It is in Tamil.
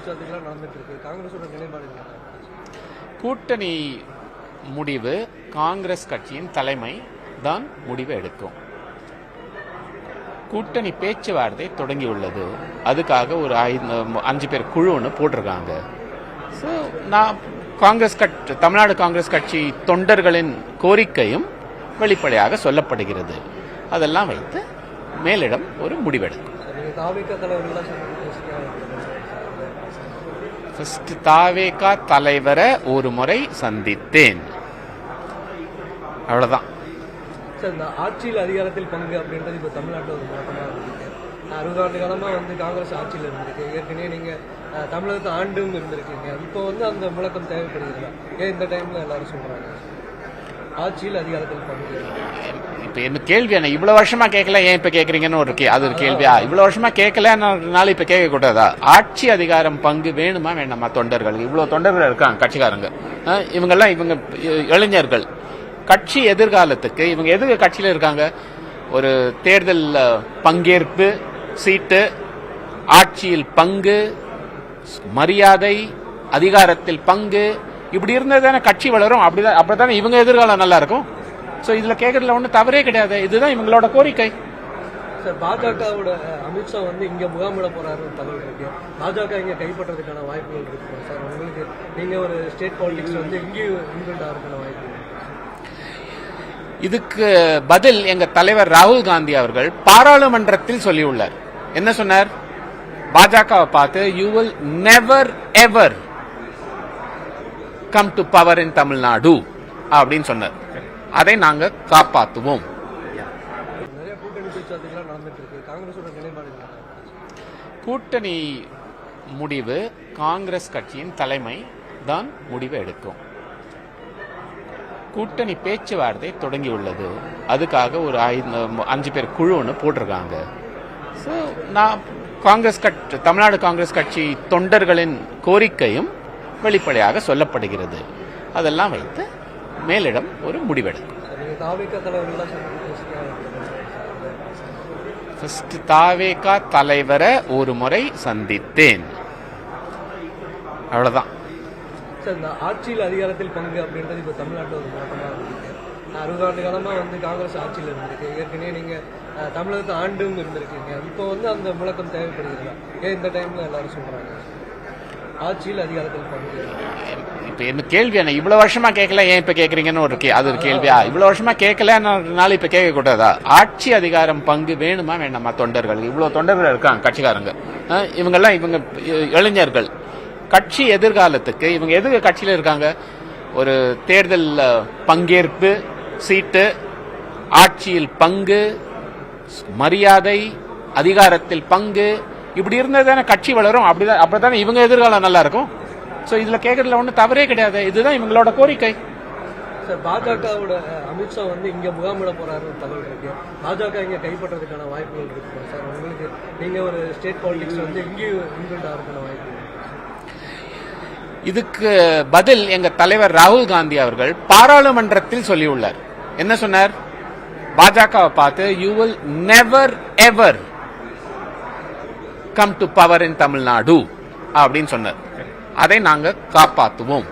பேச்சுவார்த்தைகள்லாம் நடந்துட்டு இருக்கு காங்கிரஸோட நிலைப்பாடு? கூட்டணி முடிவு காங்கிரஸ் கட்சியின் தலைமை தான் முடிவு எடுக்கும். கூட்டணி பேச்சுவார்த்தை தொடங்கியுள்ளது. அதுக்காக ஒரு அஞ்சு பேர் குழு ஒன்று போட்டிருக்காங்க. ஸோ நான் காங்கிரஸ் கட்சி தமிழ்நாடு காங்கிரஸ் கட்சி தொண்டர்களின் கோரிக்கையும் வெளிப்படையாக சொல்லப்படுகிறது. அதெல்லாம் வைத்து மேலிடம் ஒரு முடிவெடுக்கும் சார், நீங்க தாவிக தலைவர்கள்லாம் சந்தித்து பேசிக்கலாம் ஃபர்ஸ்ட் தாவேகா தலைவரை ஒரு முறை சந்தித்தேன். அவ்வளவுதான். இந்த ஆட்சியில் அதிகாரத்தில் பங்கு அப்படின்றது இப்போ தமிழ்நாட்டில் ஒரு முழக்கமாக இருக்கு அறுபது ஆண்டு காலமாக வந்து காங்கிரஸ் ஆட்சியில் இருந்திருக்கு. ஏற்கனவே நீங்கள் தமிழகத்தை ஆண்டும் இருந்திருக்கீங்க. இப்போ வந்து அந்த முழக்கம் தேவைப்படுகிறதா? ஏன் இந்த டைமில் எல்லாரும் சொல்கிறாங்க ஆட்சியில் அதிகாரத்தில் பங்கு இப்ப என்ன கேள்வி என்ன? இவ்வளவு வருஷமா கேட்கல ஏன் இப்ப கேக்குறீங்கன்னு ஒரு கே- அது ஒரு கேள்வியா இவ்வளவு வருஷமா கேட்கலனால இப்ப கேட்க கூடாதா? ஆட்சி அதிகாரம் பங்கு வேணுமா வேண்டாமா தொண்டர்களுக்கு இவ்வளவு தொண்டர்கள் இருக்காங்க கட்சிக்காரங்க. இவங்கெல்லாம் இவங்க இளைஞர்கள். கட்சி எதிர்காலத்துக்கு இவங்க எது கட்சியில இருக்காங்க? ஒரு தேர்தல் பங்கேற்பு சீட்டு ஆட்சியில் பங்கு மரியாதை அதிகாரத்தில் பங்கு இப்படி இருந்தால் தானே கட்சி வளரும். அப்படிதான் அப்படித்தானே இவங்க எதிர்காலம் நல்லா இருக்கும் ஸோ இதுல கேட்கறதுல ஒன்றும் தவறே கிடையாது. இதுதான் இவங்களோட கோரிக்கை. சார் பாஜகவோட அமித்ஷா வந்து இங்கே முகாமிட போறாருன்னு தகவல் இருக்கு. பாஜக இங்கே கைப்பற்றதுக்கான வாய்ப்புகள் இருக்கு. சார் உங்களுக்கு நீங்க ஒரு ஸ்டேட் பாலிடிக்ஸ் வந்து இங்கேயும் இன்வெல்ட் ஆகிறதுக்கான வாய்ப்பு. இதுக்கு பதில் எங்க தலைவர் ராகுல் காந்தி அவர்கள் பாராளுமன்றத்தில் சொல்லியுள்ளார். என்ன சொன்னார்? பாஜகவை பார்த்து you will never ever come to power in Tamil Nadu அப்படின்னு சொன்னார். அதை நாங்க காப்பாற்றுவோம் கூட்டணி முடிவு காங்கிரஸ் கட்சியின் தலைமை தான் முடிவு எடுக்கும். கூட்டணி பேச்சுவார்த்தை தொடங்கியுள்ளது. அதுக்காக ஒரு ஐந்து அஞ்சு பேர் குழு ஒன்று போட்டிருக்காங்க. ஸோ நான் காங்கிரஸ் கட்சி தமிழ்நாடு காங்கிரஸ் கட்சி தொண்டர்களின் கோரிக்கையும் வெளிப்படையாக சொல்லப்படுகிறது. அதெல்லாம் வைத்து மேலிடம் ஒரு முடிவெடுக்கும். சார், ஃபர்ஸ்ட் தாவேகா தலைவரை ஒரு முறை சந்தித்தேன். அவ்வளவுதான். இந்த ஆட்சியில் அதிகாரத்தில் பங்கு அப்படின்றது இப்போ தமிழ்நாட்டில் ஒரு மாற்றமாக இருக்கு அறுபது ஆண்டு காலமாக வந்து காங்கிரஸ் ஆட்சியில் இருந்திருக்கு. ஏற்கனவே நீங்கள் தமிழகத்தை ஆண்டும் இருந்திருக்கீங்க. இப்போ வந்து அந்த முழக்கம் தேவைப்படுகிறதா? ஏன் இந்த டைமில் எல்லாரும் சொல்கிறாங்க ஆட்சியில் அதிகாரத்தில் பங்கு இப்ப என்ன கேள்வி என்ன? இவ்வளோ வருஷமா கேட்கல ஏன் இப்போ கேட்குறீங்கன்னு ஒரு கே- அது ஒரு கேள்வியா இவ்வளோ வருஷமா கேட்கலனால இப்போ கேட்கக்கூடாதா? ஆட்சி அதிகாரம் பங்கு வேணுமா வேண்டாமா தொண்டர்கள்? இவ்வளோ தொண்டர்கள் இருக்காங்க கட்சிக்காரங்க. இவங்கெல்லாம் இவங்க இ- இளைஞர்கள். கட்சி எதிர்காலத்துக்கு இவங்க எது கட்சியில் இருக்காங்க? ஒரு தேர்தல் பங்கேற்பு சீட்டு ஆட்சியில் பங்கு மரியாதை அதிகாரத்தில் பங்கு இப்படி இருந்தால் தானே கட்சி வளரும் அப்படிதான் அப்படித்தானே இவங்க எதிர்காலம் நல்லா இருக்கும் ஸோ இதுல கேட்கறதுல ஒன்றும் தவறே கிடையாது. இதுதான் இவங்களோட கோரிக்கை. சார் பாஜகவோட அமித்ஷா வந்து இங்கே முகாமிட போறாருன்னு தகவல் இருக்கு. பாஜக இங்கே கைப்பற்றதுக்கான வாய்ப்புகள் இருக்கு சார். உங்களுக்கு நீங்கள் ஒரு ஸ்டேட் பாலிடிக்ஸ் வந்து இங்கேயும் இன்வெல்ட் ஆகிறதுக்கான வாய்ப்பு. இதுக்கு பதில் எங்க தலைவர் ராகுல் காந்தி அவர்கள் பாராளுமன்றத்தில் சொல்லியுள்ளார். என்ன சொன்னார்? பாஜகவை பார்த்து you will never ever come to power in Tamil Nadu அப்படின்னு சொன்னார். அதை நாங்கள் காப்பாற்றுவோம்